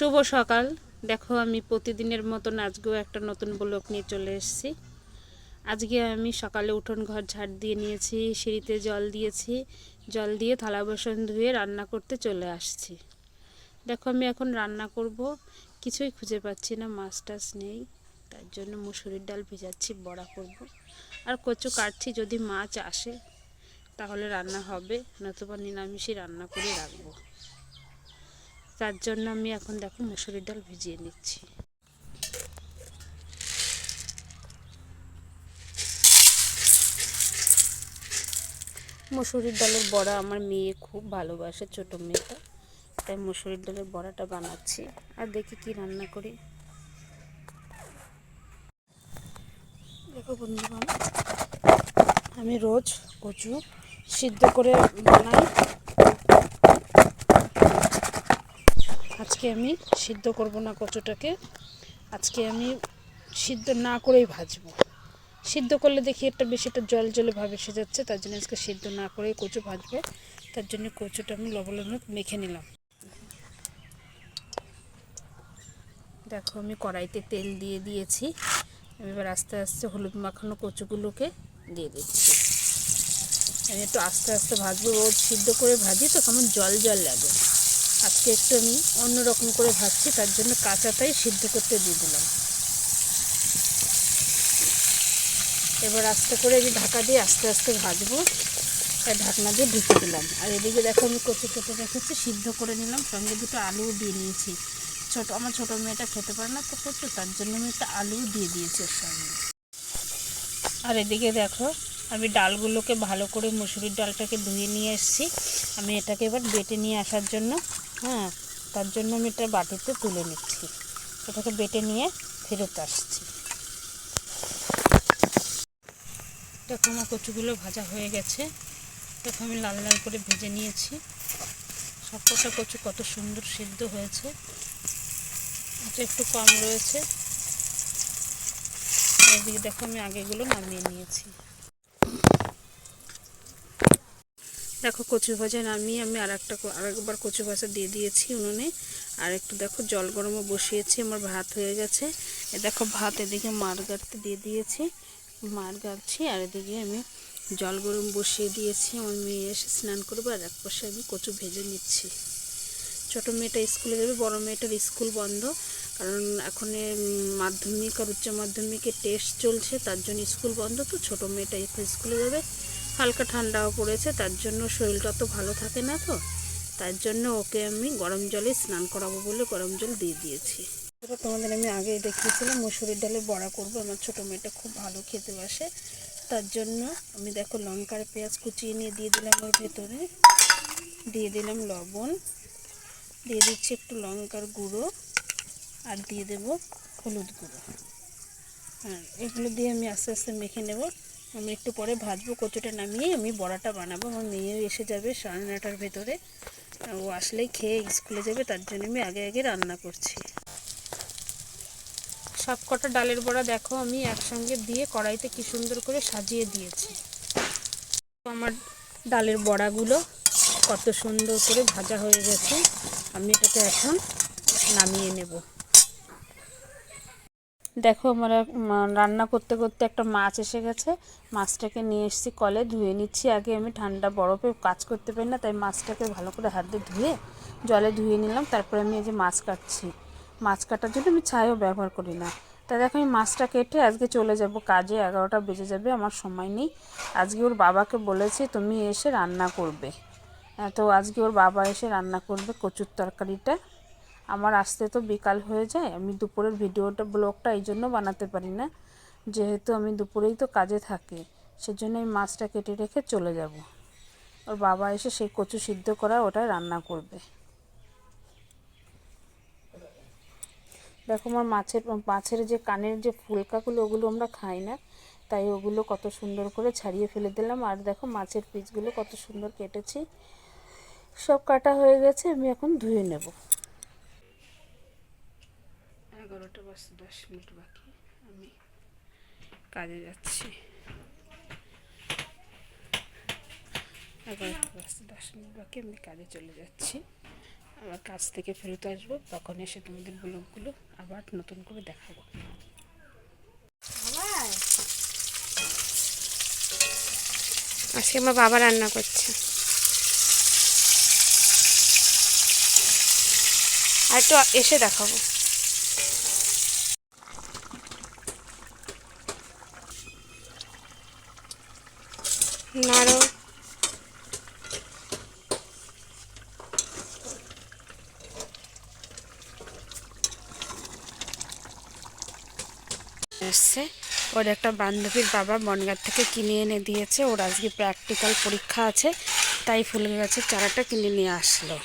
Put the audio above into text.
শুভ সকাল। দেখো, আমি প্রতিদিনের মতন আজকেও একটা নতুন ব্লক নিয়ে চলে এসেছি। আজকে আমি সকালে উঠোন ঘর ঝাড় দিয়ে নিয়েছি, সিঁড়িতে জল দিয়েছি, জল দিয়ে থালা বাসন ধুয়ে রান্না করতে চলে আসছি। দেখো, আমি এখন রান্না করব, কিছুই খুঁজে পাচ্ছি না, মাছ টাছ নেই, তার জন্য মুসুরির ডাল ভেজাচ্ছি, বড়া করব। আর কচু কাটছি, যদি মাছ আসে, তাহলে রান্না হবে, নতুবা নিরামিষই রান্না করে রাখব। তার জন্য আমি এখন দেখো মুসুরির ডাল ভিজিয়ে নিচ্ছি। মুসুরির ডালের বড়া আমার মেয়ে খুব ভালোবাসে, ছোটো মেয়েটা। তাই মুসুরির ডালের বড়াটা বানাচ্ছি। আর দেখি কি রান্না করি। দেখো বন্ধুগণ আমি রোজ কচু সিদ্ধ করে বানাই। আজকে আমি সিদ্ধ করব না কচুটাকে। আজকে আমি সিদ্ধ না করেই ভাজবো। সিদ্ধ করলে দেখি একটা বেশি একটা জল জলে ভাবে এসে যাচ্ছে তার জন্য আজকে সিদ্ধ না করেই কচু ভাজবো। তার জন্য কচুটা আমি লবণ মেখে নিলাম। দেখো আমি কড়াইতে তেল দিয়ে দিয়েছি। এবার আস্তে আস্তে হলুদ মাখানো কচুগুলোকে দিয়ে দিচ্ছি। আমি একটু আস্তে আস্তে ভাজবো। রোজ সিদ্ধ করে ভাজি তো কেমন জল জল লাগে। আজকে একটু আমি অন্যরকম করে ভাজছি, তার জন্য কাঁচাটাই সিদ্ধ করতে দিয়ে দিলাম। এবার আস্তে করে আমি ঢাকা দিয়ে আস্তে আস্তে ভাজবো আর ঢাকনা দিয়ে ঢুকে দিলাম। আর এদিকে দেখো আমি কচু কেটে রেখেছি, সিদ্ধ করে নিলাম, সঙ্গে দুটো আলুও দিয়ে নিয়েছি। ছোট, আমার ছোটো মেয়েটা খেতে পারে না তো কচু, তার জন্য আমি একটা আলুও দিয়ে দিয়েছি ওর সঙ্গে। আর এদিকে দেখো, আমি ডালগুলোকে ভালো করে মুসুরির ডালটাকে ধুয়ে নিয়ে এসেছি। আমি এটাকে এবার বেটে নিয়ে আসার জন্য হ্যাঁ তার জন্য আমি এটা বাটিতে তুলে নিচ্ছি। এটাকে বেটে নিয়ে ফেরত আসছি। দেখো আমার কচুগুলো ভাজা হয়ে গেছে। দেখো আমি লাল লাল করে ভেজে নিয়েছি। সব সবকটা কচু কত সুন্দর সিদ্ধ হয়েছে। এটা একটু কম রয়েছে। এদিকে দেখো আমি আগেগুলো নামিয়ে নিয়েছি। দেখো কচু ভাজা নামিয়ে আমি আর একটা আরেকবার কচু ভাজা দিয়ে দিয়েছি উনুনে। আর একটু দেখো জল গরমও বসিয়েছি, আমার ভাত হয়ে গেছে। এ দেখো ভাত এদিকে মার গাড়তে দিয়ে দিয়েছি। মার গাড়ছি, আর এদিকে আমি জল গরম বসিয়ে দিয়েছি। আমার মেয়ে এসে স্নান করব, আর এক পাশে আমি কচু ভেজে নিচ্ছি। ছোটো মেয়েটা স্কুলে যাবে, বড় মেয়েটার স্কুল বন্ধ। কারণ এখন মাধ্যমিক আর উচ্চ মাধ্যমিকের টেস্ট চলছে, তার জন্য স্কুল বন্ধ। তো ছোটো মেয়েটা স্কুলে যাবে। হালকা ঠান্ডাও পড়েছে, তার জন্য শরীরটা তো ভালো থাকে না তো। তার জন্য ওকে আমি গরম জলে স্নান করাবো বলে গরম জল দিয়ে দিয়েছি। তোমাদের আমি আগে দেখিয়েছিলাম, মুসুরির ডালে বড়া করব, আমার ছোটো মেয়েটা খুব ভালো খেতে বাসে। তার জন্য আমি দেখো লঙ্কার পেঁয়াজ কুচিয়ে নিয়ে দিয়ে দিলাম ওর ভেতরে। দিয়ে দিলাম লবণ। দিয়ে দিচ্ছি একটু লঙ্কার গুঁড়ো আর দিয়ে দেব হলুদ গুঁড়ো। হ্যাঁ এগুলো দিয়ে আমি আস্তে আস্তে মেখে নেব। আমি একটু পরে ভাজবো, কচুটা নামিয়ে আমি বড়াটা বানাবো। আমার মেয়েও এসে যাবে সাড়ে নটার ভেতরে। ও আসলেই খেয়ে স্কুলে যাবে, তার জন্য আমি আগে আগে রান্না করছি। সব কটা ডালের বড়া দেখো, আমি একসঙ্গে দিয়ে কড়াইতে কি সুন্দর করে সাজিয়ে দিয়েছি। আমার ডালের বড়াগুলো কত সুন্দর করে ভাজা হয়ে গেছে, আমি এটাকে এখন নামিয়ে নেব। দেখো আমরা রান্না করতে করতে একটা মাছ এসে গেছে। মাছটাকে নিয়ে এসেছি কলে, ধুয়ে নিচ্ছি। আগে আমি ঠান্ডা বরফে কাজ করতে পারি না, তাই মাছটাকে ভালো করে হাত দিয়ে ধুয়ে জলে ধুয়ে নিলাম। তারপরে আমি এই যে মাছ কাটছি। মাছ কাটার জন্য আমি ছাইও ব্যবহার করি না। তা দেখো আমি মাছটা কেটে আজকে চলে যাব, কাজে এগারোটা বেজে যাবে, আমার সময় নেই। আজকে ওর বাবাকে বলেছি, তুমি এসে রান্না করবে। তো আজকে ওর বাবা এসে রান্না করবে কচুর তরকারিটা। আমার আসতে তো বিকাল হয়ে যায়, আমি দুপুরের ভিডিওটা, ব্লগটা এই জন্য বানাতে পারি না। যেহেতু আমি দুপুরেই তো কাজে থাকি, সেজন্য আমি মাছটা কেটে রেখে চলে যাব। ওর বাবা এসে সেই কচু সিদ্ধ করা ওটা রান্না করবে। দেখো আমার মাছের মাছের যে কানের যে ফুলকাগুলো, ওগুলো আমরা খাই না, তাই ওগুলো কত সুন্দর করে ছাড়িয়ে ফেলে দিলাম। আর দেখো মাছের পিসগুলো কত সুন্দর কেটেছি। সব কাটা হয়ে গেছে, আমি এখন ধুয়ে নেব। বাজতে দশ মিনিট বাকি আমি কাজে যাচ্ছি। এগারোটা বাজতে দশ মিনিট বাকি আমি কাজে চলে যাচ্ছি। আবার কাজ থেকে ফেরত আসব তখন এসে তোমাদের ব্লগগুলো আবার নতুন করে দেখাবো। আজকে আমার বাবা রান্না করছে। আর একটু এসে দেখাবো। নাড়ো। এসছে। ওর একটা বান্ধবীর বাবা বনগাঁ থেকে কিনে এনে দিয়েছে। ওর আজকে প্র্যাকটিক্যাল পরীক্ষা আছে, তাই ফুল গাছের চারাটা কিনে নিয়ে আসলো।